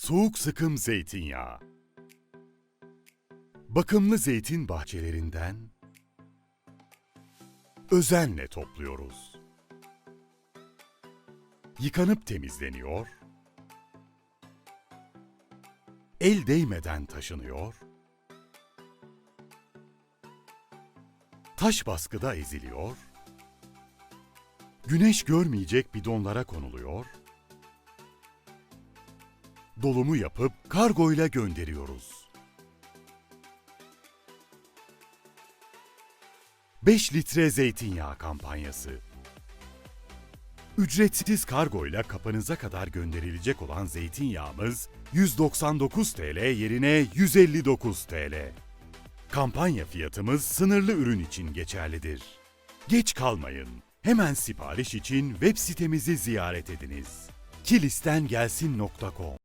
Soğuk sıkım zeytinyağı. Bakımlı zeytin bahçelerinden özenle topluyoruz. Yıkanıp temizleniyor, el değmeden taşınıyor, taş baskıda eziliyor, güneş görmeyecek bidonlara konuluyor, dolumu yapıp kargoyla gönderiyoruz. 5 litre zeytinyağı kampanyası. Ücretsiz kargoyla kapınıza kadar gönderilecek olan zeytinyağımız 199 TL yerine 159 TL. Kampanya fiyatımız sınırlı ürün için geçerlidir. Geç kalmayın. Hemen sipariş için web sitemizi ziyaret ediniz. Kilisten gelsin.com